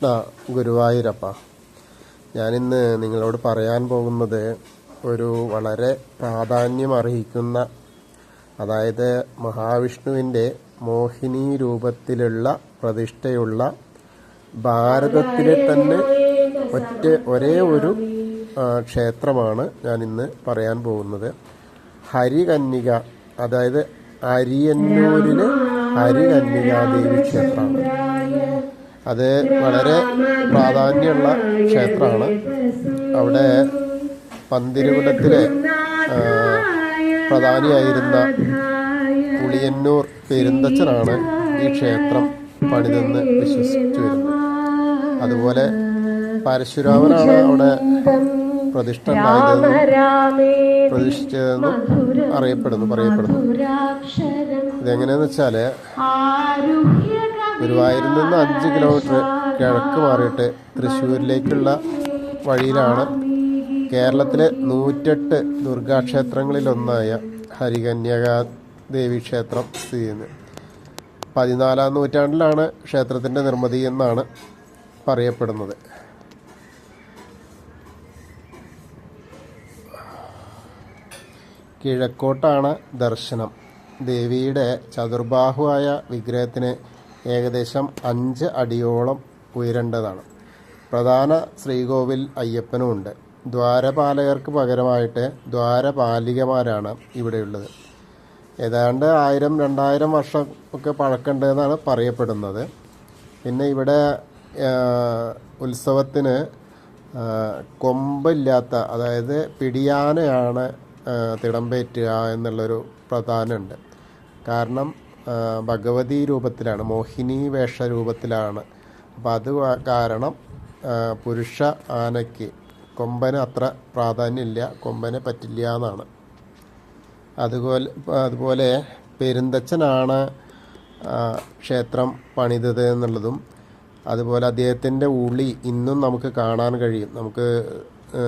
കൃഷ്ണ ഗുരുവായൂരപ്പ. ഞാനിന്ന് നിങ്ങളോട് പറയാൻ പോകുന്നത് ഒരു വളരെ പ്രാധാന്യം അർഹിക്കുന്ന അതായത് മഹാവിഷ്ണുവിന്റെ മോഹിനി രൂപത്തിലുള്ള പ്രതിഷ്ഠയുള്ള ഭാരതത്തിലെ തന്നെ ഒറ്റ ഒരേ ഒരു ക്ഷേത്രമാണ് ഞാൻ ഇന്ന് പറയാൻ പോകുന്നത്. ഹരികന്യക അതായത് അരിയന്നൂരിലെ ഹരികന്യകാദേവി ക്ഷേത്രമാണ് അത് വളരെ പ്രാധാന്യമുള്ള ക്ഷേത്രമാണ്. അവിടെ പന്തിരുകുലത്തിലെ പ്രധാനിയായിരുന്ന പുളിയന്നൂർ പെരുന്തച്ചനാണ് ഈ ക്ഷേത്രം പണിതെന്ന് വിശ്വസിച്ചു വരുന്നത്. അതുപോലെ പരശുരാമനാണ് അവിടെ പ്രതിഷ്ഠ പ്രതിഷ്ഠിച്ചതെന്നും അറിയപ്പെടുന്നു പറയപ്പെടുന്നു. ഇതെങ്ങനെയാന്ന് വെച്ചാൽ ഗുരുവായൂരിൽ നിന്ന് അഞ്ച് കിലോമീറ്റർ കിഴക്ക് മാറിയിട്ട് തൃശ്ശൂരിലേക്കുള്ള വഴിയിലാണ് കേരളത്തിലെ നൂറ്റെട്ട് ദുർഗാക്ഷേത്രങ്ങളിലൊന്നായ ഹരികന്യകാ ദേവി ക്ഷേത്രം സ്ഥിതി ചെയ്യുന്നത്. പതിനാലാം നൂറ്റാണ്ടിലാണ് ക്ഷേത്രത്തിന്റെ നിർമ്മിതി എന്നാണ് പറയപ്പെടുന്നത്. കിഴക്കോട്ടാണ് ദർശനം. ദേവിയുടെ ചതുർബാഹുവായ വിഗ്രഹത്തിന് ഏകദേശം അഞ്ച് അടിയോളം ഉയരേണ്ടതാണ്. പ്രധാന ശ്രീകോവിൽ അയ്യപ്പനുമുണ്ട്. ദ്വാരപാലകർക്ക് പകരമായിട്ട് ദ്വാരപാലികമാരാണ് ഇവിടെയുള്ളത്. ഏതാണ്ട് ആയിരം രണ്ടായിരം വർഷം ഒക്കെ പഴക്കമുണ്ടെന്നാണ് പറയപ്പെടുന്നത്. പിന്നെ ഇവിടെ ഉത്സവത്തിന് കൊമ്പില്ലാത്ത അതായത് പിടിയാനയാണ് തിടമ്പേറ്റുക എന്നുള്ളൊരു പ്രധാനമുണ്ട്. കാരണം ഭഗവതി രൂപത്തിലാണ് മോഹിനി വേഷ രൂപത്തിലാണ് അപ്പോൾ അത് കാരണം പുരുഷ ആനയ്ക്ക് കൊമ്പന് അത്ര പ്രാധാന്യമില്ല കൊമ്പനെ പറ്റില്ല എന്നാണ്. അതുപോലെ അതുപോലെ പെരുന്തച്ഛനാണ് ക്ഷേത്രം പണിതത് എന്നുള്ളതും അതുപോലെ അദ്ദേഹത്തിന്റെ ഉളി ഇന്നും നമുക്ക് കാണാൻ കഴിയും. നമുക്ക്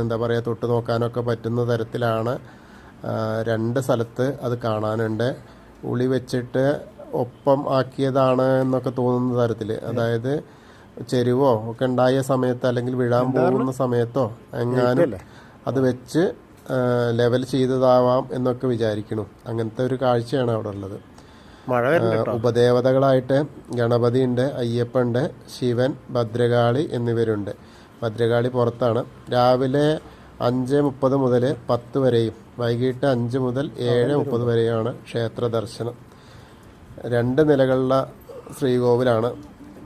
എന്താ പറയുക തൊട്ട് നോക്കാനൊക്കെ പറ്റുന്ന തരത്തിലാണ് രണ്ട് സ്ഥലത്ത് അത് കാണാനുണ്ട്. ഉളി വെച്ചിട്ട് ഒപ്പം ആക്കിയതാണ് എന്നൊക്കെ തോന്നുന്ന തരത്തിൽ അതായത് ചെരുവോ ഒക്കെ ഉണ്ടായ സമയത്ത് അല്ലെങ്കിൽ വിഴാൻ പോകുന്ന സമയത്തോ എങ്ങാനും അത് വെച്ച് ലെവൽ ചെയ്തതാവാം എന്നൊക്കെ വിചാരിക്കണം അങ്ങനത്തെ ഒരു കാഴ്ചയാണ് അവിടെ ഉള്ളത്. ഉപദേവതകളായിട്ട് ഗണപതി അയ്യപ്പനുണ്ട് ശിവൻ ഭദ്രകാളി എന്നിവരുണ്ട്. ഭദ്രകാളി പുറത്താണ്. രാവിലെ അഞ്ച് മുപ്പത് മുതൽ പത്ത് വരെയും. വൈകിട്ട് അഞ്ച് മുതൽ ഏഴ് മുപ്പത് വരെയാണ് ക്ഷേത്ര ദർശനം. രണ്ട് നിലകളുള്ള ശ്രീകോവിലാണ്.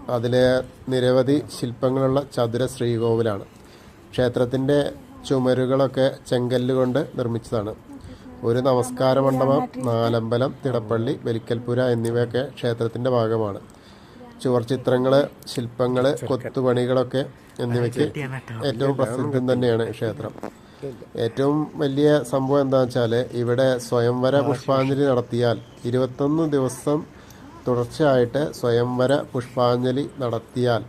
അതിലെ നിരവധി ശില്പങ്ങളുള്ള ചതുര ശ്രീകോവിലാണ്. ക്ഷേത്രത്തിന്റെ ചുമരുകളൊക്കെ ചെങ്കല്ല് കൊണ്ട് നിർമ്മിച്ചതാണ്. ഒരു നമസ്കാര മണ്ഡപം നാലമ്പലം തിടപ്പള്ളി ബലിക്കൽപുര എന്നിവയൊക്കെ ക്ഷേത്രത്തിന്റെ ഭാഗമാണ്. ചുവർചിത്രങ്ങൾ ശില്പങ്ങൾ കൊത്തുപണികളൊക്കെ എന്നിവയ്ക്ക് ഏറ്റവും പ്രസിദ്ധം തന്നെയാണ് ക്ഷേത്രം. ഏറ്റവും വലിയ സംഭവം എന്താണെന്ന് വെച്ചാൽ ഇവിടെ സ്വയംവര പുഷ്പാഞ്ജലി നടത്തിയാൽ ഇരുപത്തൊന്ന് ദിവസം തുടർച്ചയായിട്ട് സ്വയംവര പുഷ്പാഞ്ജലി നടത്തിയാൽ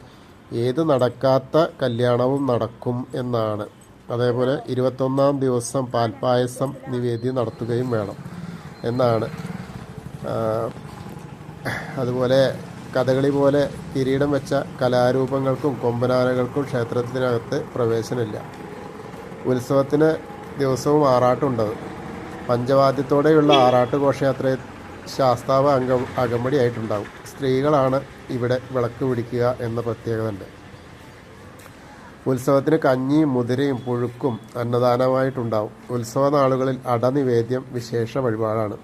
ഏത് നടക്കാത്ത കല്യാണവും നടക്കും എന്നാണ്. അതേപോലെ ഇരുപത്തൊന്നാം ദിവസം പാൽപ്പായസം നിവേദ്യം നടത്തുകയും വേണം എന്നാണ്. അതുപോലെ കഥകളി പോലെ കിരീടം വെച്ച കലാരൂപങ്ങൾക്കും കൊമ്പനാനകൾക്കും ക്ഷേത്രത്തിനകത്ത് പ്രവേശനമില്ല. ഉത്സവത്തിന് ദിവസവും ആറാട്ടുണ്ടത് പഞ്ചവാദ്യത്തോടെയുള്ള ആറാട്ട് ഘോഷയാത്ര ശാസ്താവ് അംഗ അകമ്പടിയായിട്ടുണ്ടാകും. സ്ത്രീകളാണ് ഇവിടെ വിളക്ക് പിടിക്കുക എന്ന പ്രത്യേകത ഉണ്ട് ഉത്സവത്തിന് കഞ്ഞിയും മുതിരയും പുഴുക്കും അന്നദാനമായിട്ടുണ്ടാവും ഉത്സവ നാളുകളിൽ അടനിവേദ്യം വിശേഷ വഴിപാടാണ്.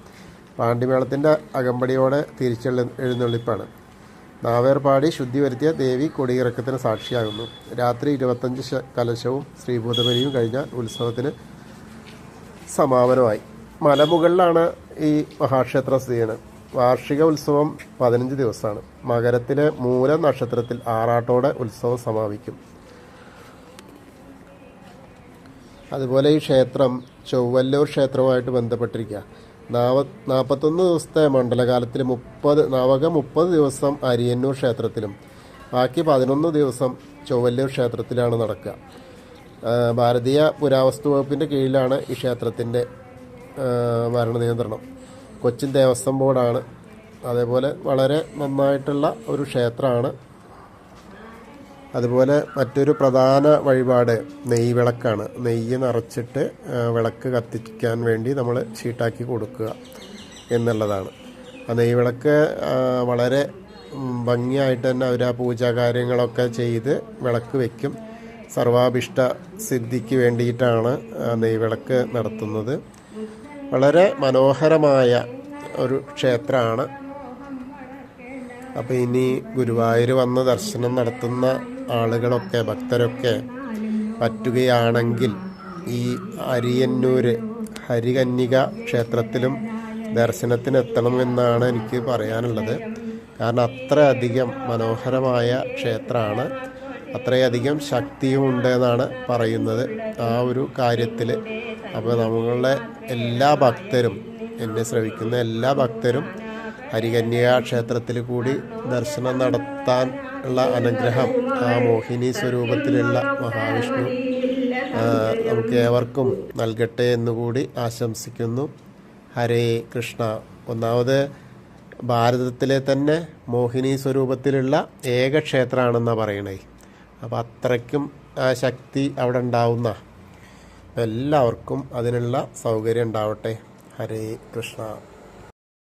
പാണ്ടിമേളത്തിന്റെ അകമ്പടിയോടെ തിരിച്ചെഴു എഴുന്നള്ളിപ്പാണ്. നാവേർപാടി ശുദ്ധി വരുത്തിയ ദേവി കൊടിയിറക്കത്തിന് സാക്ഷിയാകുന്നു. രാത്രി ഇരുപത്തഞ്ച് കലശവും ശ്രീഭൂതബലിയും കഴിഞ്ഞ ഉത്സവത്തിന് സമാപനമായി. മലമുകളിലാണ് ഈ മഹാക്ഷേത്രം സ്ഥിതി ചെയ്യുന്നത്. വാർഷിക ഉത്സവം പതിനഞ്ച് ദിവസമാണ്. മകരത്തിലെ മൂല നക്ഷത്രത്തിൽ ആറാട്ടോടെ ഉത്സവം സമാപിക്കും. അതുപോലെ ഈ ക്ഷേത്രം ചൊവ്വല്ലൂർ ക്ഷേത്രവുമായിട്ട് ബന്ധപ്പെട്ടിരിക്കുക നാവ നാൽപ്പത്തൊന്ന് ദിവസത്തെ മണ്ഡലകാലത്തിൽ മുപ്പത് നവക മുപ്പത് ദിവസം അരിയന്നൂർ ക്ഷേത്രത്തിലും ബാക്കി പതിനൊന്ന് ദിവസം ചൊവ്വല്ലൂർ ക്ഷേത്രത്തിലാണ് നടക്കുക. ഭാരതീയ പുരാവസ്തു വകുപ്പിന്റെ കീഴിലാണ് ഈ ക്ഷേത്രത്തിന്റെ ഭരണ നിയന്ത്രണം. കൊച്ചിൻ ദേവസ്വം ബോർഡാണ്. അതേപോലെ വളരെ നന്നായിട്ടുള്ള ഒരു ക്ഷേത്രമാണ് അതുപോലെ മറ്റൊരു പ്രധാന വഴിപാട് നെയ്യ് വിളക്കാണ്. നെയ്യ് നിറച്ചിട്ട് വിളക്ക് കത്തിക്കാൻ വേണ്ടി നമ്മൾ ചീട്ടാക്കി കൊടുക്കുക എന്നുള്ളതാണ്. ആ നെയ്യ് വിളക്ക് വളരെ ഭംഗിയായിട്ട് തന്നെ അവർ ആ പൂജാ കാര്യങ്ങളൊക്കെ ചെയ്ത് വിളക്ക് വയ്ക്കും സർവാഭിഷ്ട സിദ്ധിക്ക് വേണ്ടിയിട്ടാണ് ആ നെയ്യ് വിളക്ക് നടത്തുന്നത്. വളരെ മനോഹരമായ ഒരു ക്ഷേത്രമാണ്. അപ്പോൾ ഇനി ഗുരുവായൂർ വന്ന് ദർശനം നടത്തുന്ന ആളുകളൊക്കെ ഭക്തരൊക്കെ പറ്റുകയാണെങ്കിൽ ഈ അരിയന്നൂർ ഹരികന്യക ക്ഷേത്രത്തിലും ദർശനത്തിനെത്തണമെന്നാണ് എനിക്ക് പറയാനുള്ളത്. കാരണം അത്രയധികം മനോഹരമായ ക്ഷേത്രമാണ്. അത്രയധികം ശക്തിയും ഉണ്ട് എന്നാണ് പറയുന്നത് ആ ഒരു കാര്യത്തിൽ അപ്പോൾ നമ്മളുടെ എല്ലാ ഭക്തരും എന്നെ ശ്രവിക്കുന്ന എല്ലാ ഭക്തരും ഹരികന്യക ക്ഷേത്രത്തിൽ കൂടി ദർശനം നടത്താൻ ഉള്ള അനുഗ്രഹം ആ മോഹിനി സ്വരൂപത്തിലുള്ള മഹാവിഷ്ണു നമുക്ക് ഏവർക്കും നൽകട്ടെ എന്നുകൂടി ആശംസിക്കുന്നു. ഹരേ കൃഷ്ണ. ഒന്നാമത് ഭാരതത്തിലെ തന്നെ മോഹിനി സ്വരൂപത്തിലുള്ള ഏക ക്ഷേത്രമാണെന്നാണ് പറയണേ. അപ്പോൾ അത്രയ്ക്കും ആ ശക്തി അവിടെ ഉണ്ടാവുന്ന എല്ലാവർക്കും അതിനുള്ള സൗകര്യം ഉണ്ടാവട്ടെ. ഹരേ കൃഷ്ണ.